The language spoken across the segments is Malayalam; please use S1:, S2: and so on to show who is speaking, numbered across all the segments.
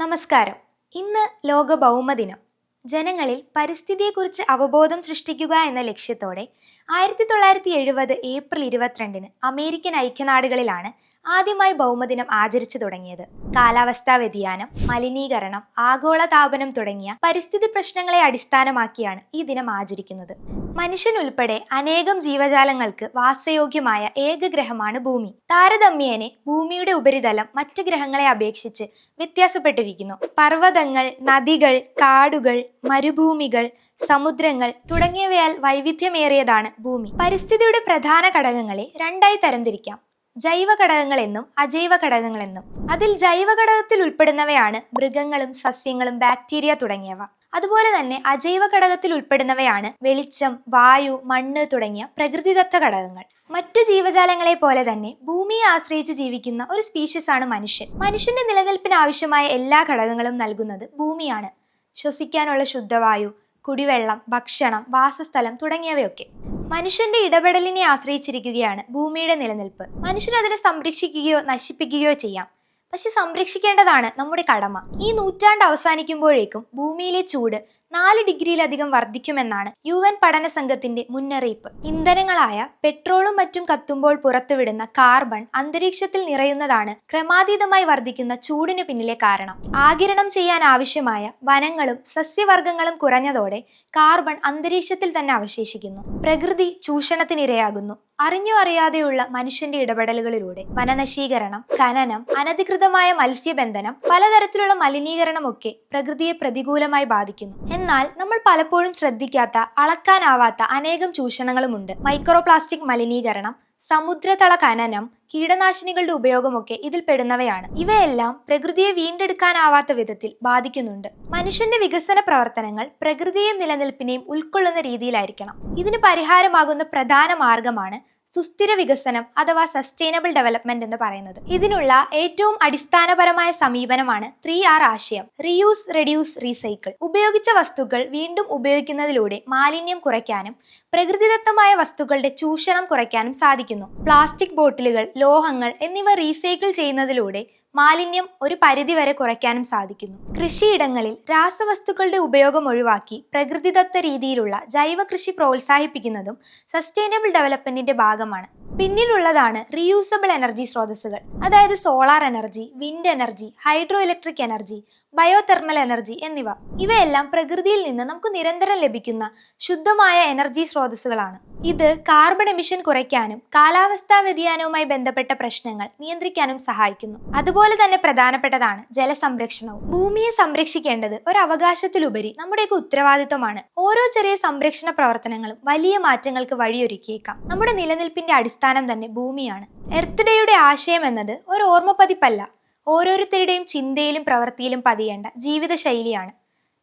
S1: നമസ്കാരം. ഇന്ന് ലോക ഭൗമദിനം ജനങ്ങളിൽ പരിസ്ഥിതിയെക്കുറിച്ച് അവബോധം സൃഷ്ടിക്കുക എന്ന ലക്ഷ്യത്തോടെ ആയിരത്തി തൊള്ളായിരത്തി എഴുപത് ഏപ്രിൽ ഇരുപത്തിരണ്ടിന് അമേരിക്കൻ ഐക്യനാടുകളിലാണ് ആദ്യമായി ഭൗമദിനം ആചരിച്ചു തുടങ്ങിയത്. കാലാവസ്ഥാ വ്യതിയാനം മലിനീകരണം ആഗോളതാപനം തുടങ്ങിയ പരിസ്ഥിതി പ്രശ്നങ്ങളെ അടിസ്ഥാനമാക്കിയാണ് ഈ ദിനം ആചരിക്കുന്നത്. മനുഷ്യൻ ഉൾപ്പെടെ അനേകം ജീവജാലങ്ങൾക്ക് വാസയോഗ്യമായ ഏക ഗ്രഹമാണ് ഭൂമി. താരതമ്യേനെ ഭൂമിയുടെ ഉപരിതലം മറ്റ് ഗ്രഹങ്ങളെ അപേക്ഷിച്ച് വ്യത്യാസപ്പെട്ടിരിക്കുന്നു. പർവതങ്ങൾ നദികൾ കാടുകൾ മരുഭൂമികൾ സമുദ്രങ്ങൾ തുടങ്ങിയവയാൽ വൈവിധ്യമേറിയതാണ് ഭൂമി. പരിസ്ഥിതിയുടെ പ്രധാന ഘടകങ്ങളെ രണ്ടായി തരംതിരിക്കാം. ജൈവ ഘടകങ്ങൾ എന്നും അജൈവ ഘടകങ്ങൾ എന്നും അതിൽ ജൈവ ഘടകത്തിൽ ഉൾപ്പെടുന്നവയാണ് മൃഗങ്ങളും സസ്യങ്ങളും ബാക്ടീരിയ തുടങ്ങിയവ. അതുപോലെ തന്നെ അജൈവ ഘടകത്തിൽ ഉൾപ്പെടുന്നവയാണ് വെളിച്ചം വായു മണ്ണ് തുടങ്ങിയ പ്രകൃതിദത്ത ഘടകങ്ങൾ. മറ്റു ജീവജാലങ്ങളെ പോലെ തന്നെ ഭൂമിയെ ആശ്രയിച്ച് ജീവിക്കുന്ന ഒരു സ്പീഷ്യസ് ആണ് മനുഷ്യൻ. മനുഷ്യന്റെ നിലനിൽപ്പിന് ആവശ്യമായ എല്ലാ ഘടകങ്ങളും നൽകുന്നത് ഭൂമിയാണ്. ശ്വസിക്കാനുള്ള ശുദ്ധവായു കുടിവെള്ളം ഭക്ഷണം വാസസ്ഥലം തുടങ്ങിയവയൊക്കെ. മനുഷ്യന്റെ ഇടപെടലിനെ ആശ്രയിച്ചിരിക്കുകയാണ് ഭൂമിയുടെ നിലനിൽപ്പ്. മനുഷ്യൻ അതിനെ സംരക്ഷിക്കുകയോ നശിപ്പിക്കുകയോ ചെയ്യാം. പക്ഷെ സംരക്ഷിക്കേണ്ടതാണ് നമ്മുടെ കടമ. ഈ നൂറ്റാണ്ട് അവസാനിക്കുമ്പോഴേക്കും ഭൂമിയിലെ ചൂട് നാല് ഡിഗ്രിയിലധികം വർദ്ധിക്കുമെന്നാണ് യു എൻ പഠന സംഘത്തിന്റെ മുന്നറിയിപ്പ്. ഇന്ധനങ്ങളായ പെട്രോളും മറ്റും കത്തുമ്പോൾ പുറത്തുവിടുന്ന കാർബൺ അന്തരീക്ഷത്തിൽ നിറയുന്നതാണ് ക്രമാതീതമായി വർദ്ധിക്കുന്ന ചൂടിനു പിന്നിലെ കാരണം. ആകിരണം ചെയ്യാൻ ആവശ്യമായ വനങ്ങളും സസ്യവർഗങ്ങളും കുറഞ്ഞതോടെ കാർബൺ അന്തരീക്ഷത്തിൽ തന്നെ അവശേഷിക്കുന്നു. പ്രകൃതി ചൂഷണത്തിനിരയാകുന്നു. അറിഞ്ഞോ അറിയാതെയുള്ള മനുഷ്യന്റെ ഇടപെടലുകളിലൂടെ വനനശീകരണം ഖനനം അനധികൃതമായ മത്സ്യബന്ധനം പലതരത്തിലുള്ള മലിനീകരണമൊക്കെ പ്രകൃതിയെ പ്രതികൂലമായി ബാധിക്കുന്നു. എന്നാൽ നമ്മൾ പലപ്പോഴും ശ്രദ്ധിക്കാത്ത അളക്കാനാവാത്ത അനേകം ചൂഷണങ്ങളുമുണ്ട്. മൈക്രോപ്ലാസ്റ്റിക് മലിനീകരണം സമുദ്രതള ഖനനം കീടനാശിനികളുടെ ഉപയോഗമൊക്കെ ഇതിൽ പെടുന്നവയാണ്. ഇവയെല്ലാം പ്രകൃതിയെ വീണ്ടെടുക്കാനാവാത്ത വിധത്തിൽ ബാധിക്കുന്നുണ്ട്. മനുഷ്യന്റെ വികസന പ്രവർത്തനങ്ങൾ പ്രകൃതിയെയും നിലനിൽപ്പിനെയും ഉൾക്കൊള്ളുന്ന രീതിയിലായിരിക്കണം. ഇതിന് പരിഹാരമാകുന്ന പ്രധാന മാർഗമാണ് സുസ്ഥിര വികസനം അഥവാ സസ്റ്റൈനബിൾ ഡെവലപ്മെന്റ് എന്ന് പറയുന്നത്. ഇതിനുള്ള ഏറ്റവും അടിസ്ഥാനപരമായ സമീപനമാണ് ത്രീ ആർ ആശയം റിയൂസ് റെഡ്യൂസ് റീസൈക്കിൾ ഉപയോഗിച്ച വസ്തുക്കൾ വീണ്ടും ഉപയോഗിക്കുന്നതിലൂടെ മാലിന്യം കുറയ്ക്കാനും പ്രകൃതിദത്തമായ വസ്തുക്കളുടെ ചൂഷണം കുറയ്ക്കാനും സാധിക്കുന്നു. പ്ലാസ്റ്റിക് ബോട്ടിലുകൾ ലോഹങ്ങൾ എന്നിവ റീസൈക്കിൾ ചെയ്യുന്നതിലൂടെ മാലിന്യം ഒരു പരിധിവരെ കുറയ്ക്കാനും സാധിക്കുന്നു. കൃഷിയിടങ്ങളിൽ രാസവസ്തുക്കളുടെ ഉപയോഗം ഒഴിവാക്കി പ്രകൃതിദത്ത രീതിയിലുള്ള ജൈവ കൃഷി പ്രോത്സാഹിപ്പിക്കുന്നതും സസ്റ്റൈനബിൾ ഡെവലപ്മെന്റിന്റെ ഭാഗമാണ്. പിന്നിലുള്ളതാണ് റീയൂസബിൾ എനർജി സ്രോതസ്സുകൾ. അതായത് solar energy wind energy hydro electric energy biothermal energy എന്നിവ. ഇവയെല്ലാം പ്രകൃതിയിൽ നിന്ന് നമുക്ക് നിരന്തരം ലഭിക്കുന്ന ശുദ്ധമായ എനർജി സ്രോതസ്സുകളാണ്. ഇത് കാർബൺ എമിഷൻ കുറയ്ക്കാനും കാലാവസ്ഥാ വ്യതിയാനവുമായി ബന്ധപ്പെട്ട പ്രശ്നങ്ങൾ നിയന്ത്രിക്കാനും സഹായിക്കുന്നു. അതുപോലെ തന്നെ പ്രധാനപ്പെട്ടതാണ് ജലസംരക്ഷണവും. ഭൂമിയെ സംരക്ഷിക്കേണ്ടത് ഒരു അവകാശത്തിലുപരി നമ്മുടെയൊക്കെ ഉത്തരവാദിത്വമാണ്. ഓരോ ചെറിയ സംരക്ഷണ പ്രവർത്തനങ്ങളും വലിയ മാറ്റങ്ങൾക്ക് വഴിയൊരുക്കിയേക്കാം. നമ്മുടെ നിലനിൽപ്പിന്റെ അടിസ്ഥാനം തന്നെ ഭൂമിയാണ്. എർത്ത് ഡേയുടെ ആശയം എന്നത് ഒരു ഓർമ്മ പതിപ്പല്ല ഓരോരുത്തരുടെയും ചിന്തയിലും പ്രവൃത്തിയിലും പതിയേണ്ട ജീവിതശൈലിയാണ്.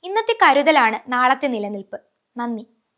S1: ഇന്നത്തെ കരുതലാണ് നാളത്തെ നിലനിൽപ്പ്. നന്ദി.